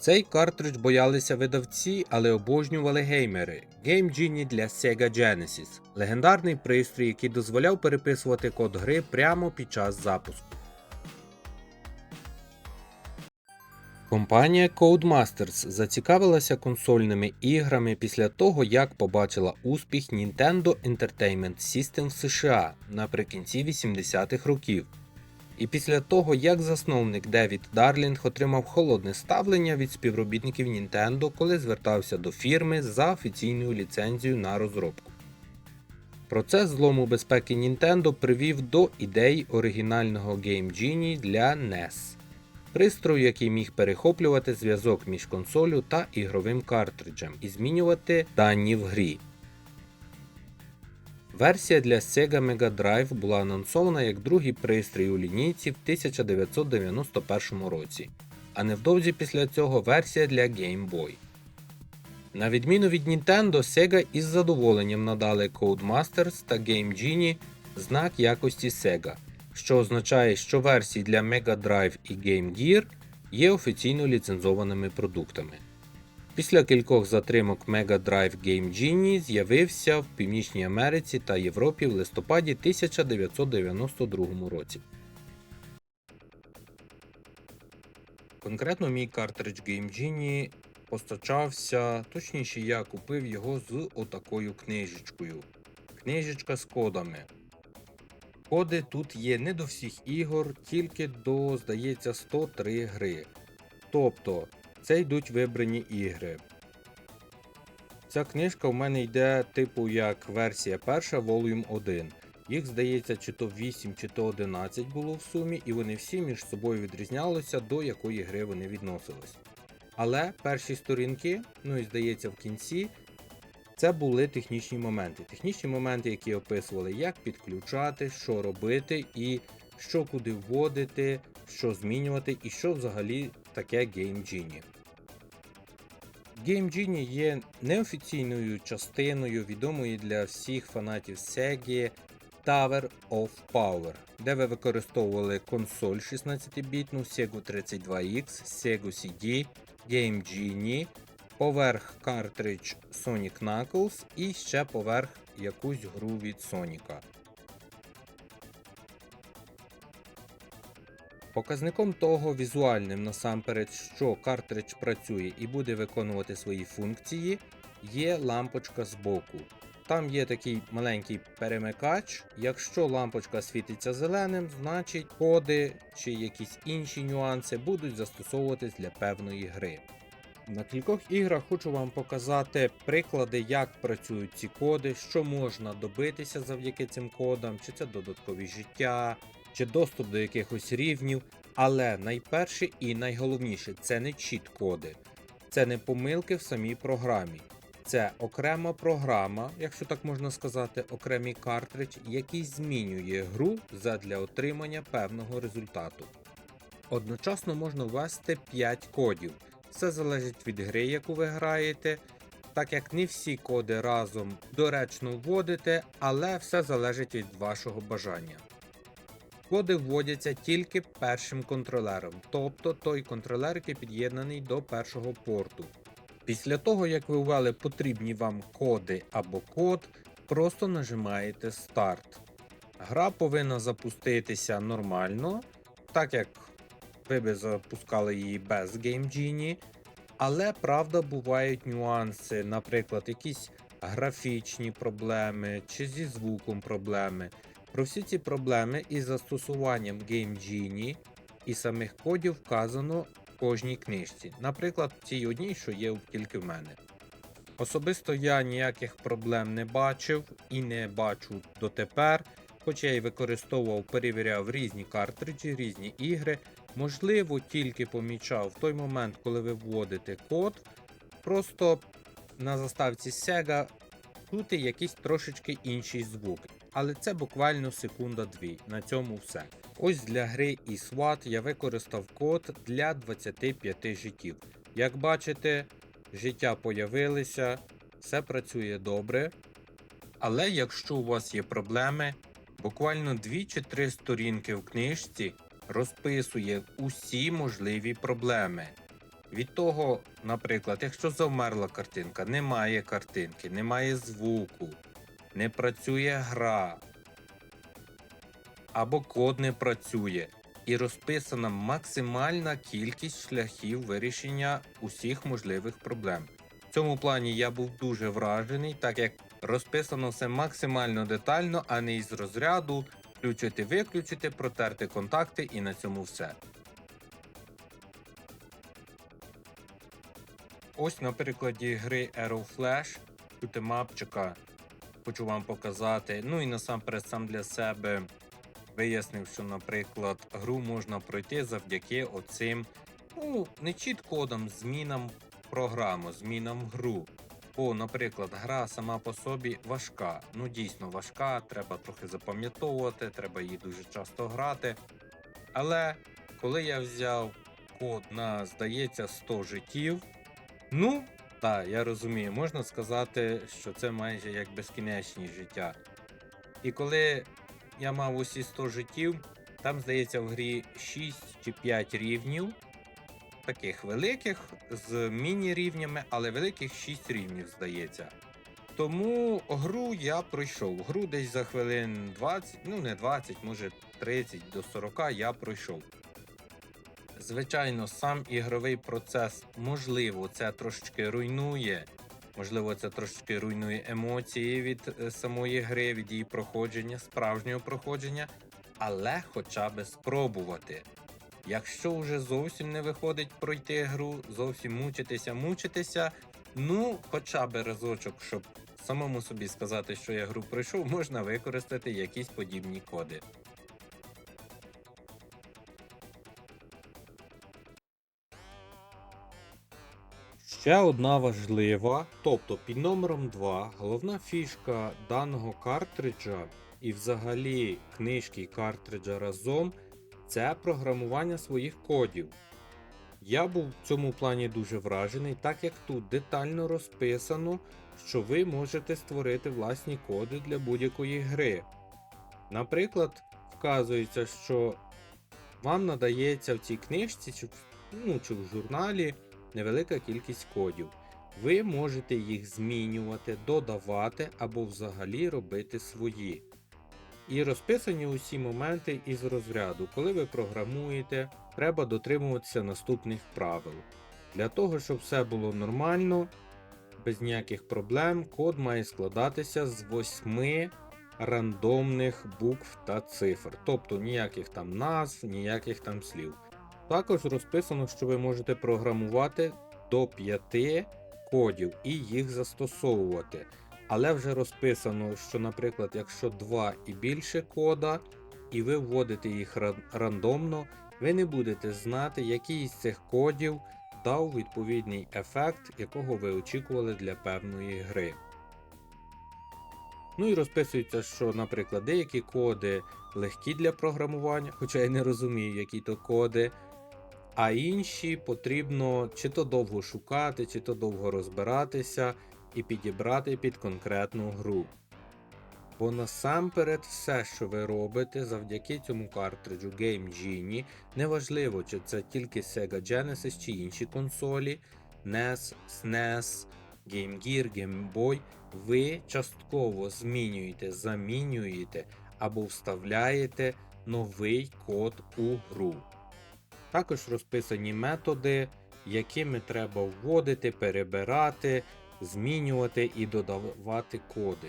Цей картридж боялися видавці, але обожнювали геймери. Game Genie для Sega Genesis – легендарний пристрій, який дозволяв переписувати код гри прямо під час запуску. Компанія Codemasters зацікавилася консольними іграми після того, як побачила успіх Nintendo Entertainment System в США наприкінці 80-х років. І після того, як засновник Девід Дарлінг отримав холодне ставлення від співробітників Nintendo, коли звертався до фірми за офіційною ліцензією на розробку. Процес злому безпеки Nintendo привів до ідей оригінального Game Genie для NES пристрою, який міг перехоплювати зв'язок між консолю та ігровим картриджем і змінювати дані в грі. Версія для Sega Mega Drive була анонсована як другий пристрій у лінійці в 1991 році, а невдовзі після цього версія для Game Boy. На відміну від Nintendo, Sega із задоволенням надали Codemasters та Game Genie знак якості Sega, що означає, що версії для Mega Drive і Game Gear є офіційно ліцензованими продуктами. Після кількох затримок Mega Drive Game Genie з'явився в Північній Америці та Європі в листопаді 1992 році. Конкретно мій картридж Game Genie постачався, точніше, я купив його з отакою книжечкою. Книжечка з кодами. Коди тут є не до всіх ігор, тільки до, здається, 103 гри. Тобто, це йдуть вибрані ігри. Ця книжка в мене йде типу як версія перша Volume 1. Їх, здається, чи то 8, чи то 11 було в сумі, і вони всі між собою відрізнялися, до якої гри вони відносились. Але перші сторінки, ну і здається, в кінці, це були технічні моменти. Технічні моменти, які описували, як підключати, що робити, і що куди вводити, що змінювати, і що взагалі таке Game Genie. Game Genie є неофіційною частиною відомої для всіх фанатів Sega Tower of Power, де ви використовували консоль 16-бітну Sega 32X, Sega CD, Game Genie, поверх картридж Sonic Knuckles і ще поверх якусь гру від Соніка. Показником того візуальним насамперед, що картридж працює і буде виконувати свої функції, є лампочка збоку. Там є такий маленький перемикач. Якщо лампочка світиться зеленим, значить коди чи якісь інші нюанси будуть застосовуватись для певної гри. На кількох іграх хочу вам показати приклади, як працюють ці коди, що можна добитися завдяки цим кодам, чи це додаткові життя, чи доступ до якихось рівнів. Але найперше і найголовніше це не чіт-коди, це не помилки в самій програмі. Це окрема програма, якщо так можна сказати, окремий картридж, який змінює гру задля отримання певного результату. Одночасно можна ввести 5 кодів. Все залежить від гри, яку ви граєте, так як не всі коди разом доречно вводите, але все залежить від вашого бажання. Коди вводяться тільки першим контролером, тобто той контролер, який під'єднаний до першого порту. Після того, як ви ввели потрібні вам коди або код, просто нажимаєте Старт. Гра повинна запуститися нормально, так як ви би запускали її без Game Genie. Але правда бувають нюанси, наприклад, якісь графічні проблеми чи зі звуком проблеми. Про всі ці проблеми із застосуванням Game Genie і самих кодів вказано в кожній книжці, наприклад, в тій одній, що є тільки в мене. Особисто я ніяких проблем не бачив і не бачу дотепер, хоч я й використовував, перевіряв різні картриджі, різні ігри. Можливо, тільки помічав в той момент, коли ви вводите код, просто на заставці Sega чути якийсь трошечки інший звук. Але це буквально секунда-дві. На цьому все. Ось для гри і SWAT я використав код для 25 життів. Як бачите, життя появилися, все працює добре. Але якщо у вас є проблеми, буквально 2 чи 3 сторінки в книжці розписує усі можливі проблеми. Від того, наприклад, якщо завмерла картинка, немає картинки, немає звуку, не працює гра, або код не працює, і розписана максимальна кількість шляхів вирішення усіх можливих проблем. В цьому плані я був дуже вражений, так як розписано все максимально детально, а не із розряду включити, виключити, протерти контакти і на цьому все. Ось на прикладі гри Arrow Flash, шутемапчика, хочу вам показати. Ну і насамперед сам для себе вияснив, що, наприклад, гру можна пройти завдяки оцим, ну, не чіт-кодам, змінам програму, змінам гру. Бо, наприклад, гра сама по собі важка. Ну, дійсно важка, треба трохи запам'ятовувати, треба її дуже часто грати. Але коли я взяв код на, здається, 100 життів, ну, так, я розумію, можна сказати, що це майже як безкінечні життя. І коли я мав усі 100 життів, там, здається, в грі 6 чи 5 рівнів, таких великих, з міні-рівнями, але великих 6 рівнів, здається. Тому гру я пройшов. Гру десь за хвилин 20, ну не 20, може 30 до 40 я пройшов. Звичайно, сам ігровий процес, можливо, це трошечки руйнує. Можливо, це трошечки руйнує емоції від е, самої гри, від її проходження, справжнього проходження, але хоча би спробувати. Якщо вже зовсім не виходить пройти гру, зовсім мучитися, мучитися, ну, хоча б разочок, щоб самому собі сказати, що я гру пройшов, можна використати якісь подібні коди. Ще одна важлива, тобто під номером 2, головна фішка даного картриджа і взагалі книжки і картриджа разом це програмування своїх кодів. Я був в цьому плані дуже вражений, так як тут детально розписано, що ви можете створити власні коди для будь-якої гри. Наприклад, вказується, що вам надається в цій книжці чи, ну, чи в журналі невелика кількість кодів. Ви можете їх змінювати, додавати або взагалі робити свої. І розписані усі моменти із розряду. Коли ви програмуєте, треба дотримуватися наступних правил. Для того, щоб все було нормально, без ніяких проблем, код має складатися з восьми рандомних букв та цифр, тобто ніяких там назв, ніяких там слів. Також розписано, що ви можете програмувати до 5 кодів і їх застосовувати. Але вже розписано, що, наприклад, якщо 2 і більше кода, і ви вводите їх рандомно, ви не будете знати, який із цих кодів дав відповідний ефект, якого ви очікували для певної гри. Ну і розписується, що, наприклад, деякі коди легкі для програмування, хоча я не розумію, які то коди. А інші потрібно чи то довго шукати, чи то довго розбиратися і підібрати під конкретну гру. Бо насамперед все, що ви робите завдяки цьому картриджу Game Genie, неважливо, чи це тільки Sega Genesis чи інші консолі, NES, SNES, Game Gear, Game Boy, ви частково змінюєте, замінюєте або вставляєте новий код у гру. Також розписані методи, якими треба вводити, перебирати, змінювати і додавати коди.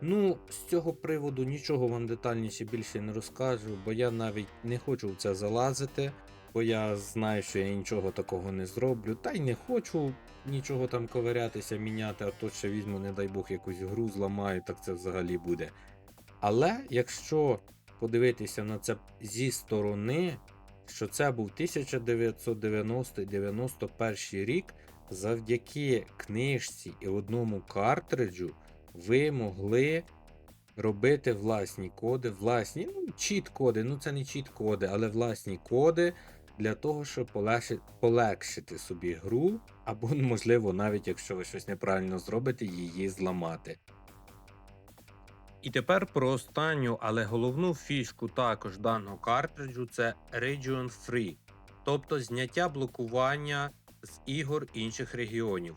Ну, з цього приводу нічого вам детальніше більше не розкажу, бо я навіть не хочу в це залазити, бо я знаю, що я нічого такого не зроблю, та й не хочу нічого там ковирятися, міняти, а то ще візьму, не дай Бог, якусь гру зламаю, так це взагалі буде. Але якщо подивитися на це зі сторони, що це був 1990-91 рік, завдяки книжці і одному картриджу ви могли робити власні коди, власні, ну, чіт-коди, ну це не чіт-коди, але власні коди для того, щоб полегшити собі гру, або, можливо, навіть якщо ви щось неправильно зробите, її зламати. І тепер про останню, але головну фішку також даного картриджу це Region Free, тобто зняття блокування з ігор інших регіонів.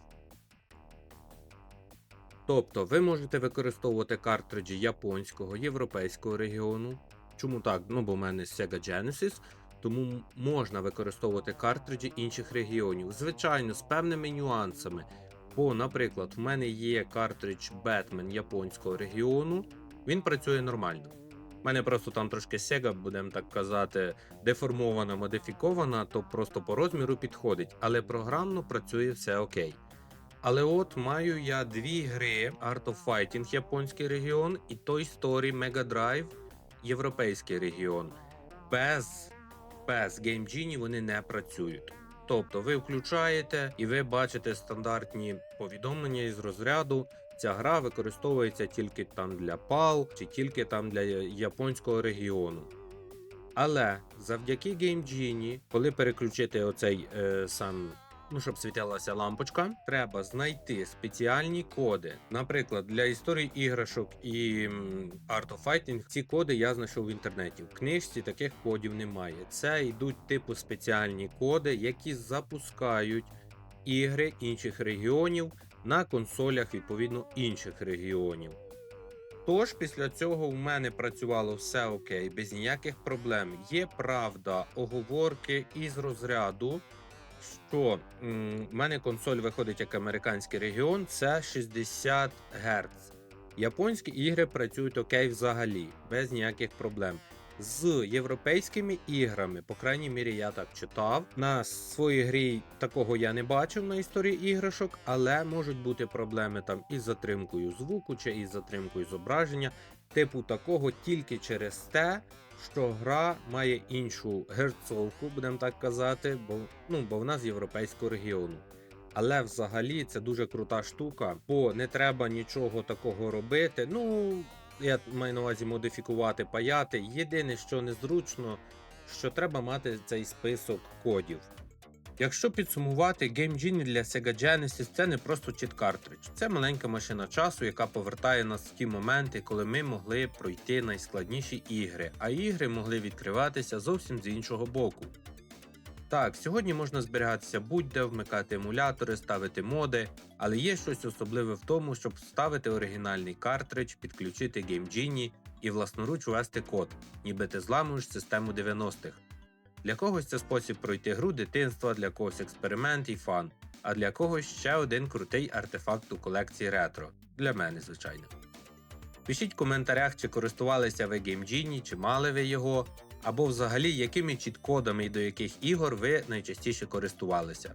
Тобто ви можете використовувати картриджі японського, європейського регіону. Чому так? Ну, бо в мене Sega Genesis, тому можна використовувати картриджі інших регіонів. Звичайно, з певними нюансами. Бо, наприклад, в мене є картридж Batman японського регіону, він працює нормально. У мене просто там трошки Sega, будемо так казати, деформована, модифікована, то просто по розміру підходить, але програмно працює все окей. Але от маю я дві гри Art of Fighting японський регіон і Toy Story Mega Drive європейський регіон. Без, без Game Genie вони не працюють. Тобто ви включаєте і ви бачите стандартні повідомлення із розряду. Ця гра використовується тільки там для PAL чи тільки там для японського регіону. Але завдяки Game Genie, коли переключити оцей е, сам, ну щоб світилася лампочка, треба знайти спеціальні коди. Наприклад, для історії іграшок і Art of Fighting ці коди я знайшов в інтернеті. В книжці таких кодів немає. Це йдуть типу спеціальні коди, які запускають ігри інших регіонів на консолях відповідно інших регіонів. Тож після цього в мене працювало все окей, без ніяких проблем. Є правда, оговорки із розряду, що в мене консоль виходить як американський регіон, це 60 Гц. Японські ігри працюють окей взагалі, без ніяких проблем. З європейськими іграми, по крайній мірі, я так читав. На своїй грі такого я не бачив на історії іграшок, але можуть бути проблеми там із затримкою звуку чи із затримкою зображення. Типу такого тільки через те, що гра має іншу герцовку, будемо так казати, бо ну бо вона з європейського регіону. Але взагалі це дуже крута штука, бо не треба нічого такого робити. Ну я маю на увазі модифікувати, паяти. Єдине, що незручно, що треба мати цей список кодів. Якщо підсумувати, Game Genie для Sega Genesis це не просто чіт картридж, це маленька машина часу, яка повертає нас в ті моменти, коли ми могли пройти найскладніші ігри, а ігри могли відкриватися зовсім з іншого боку. Так, сьогодні можна зберігатися будь-де, вмикати емулятори, ставити моди, але є щось особливе в тому, щоб вставити оригінальний картридж, підключити Game Genie і власноруч ввести код, ніби ти зламуєш систему 90-х. Для когось це спосіб пройти гру дитинства, для когось експеримент і фан, а для когось ще один крутий артефакт у колекції ретро. Для мене, звичайно. Пишіть в коментарях, чи користувалися ви Game Genie, чи мали ви його, або взагалі якими чіткодами і до яких ігор ви найчастіше користувалися.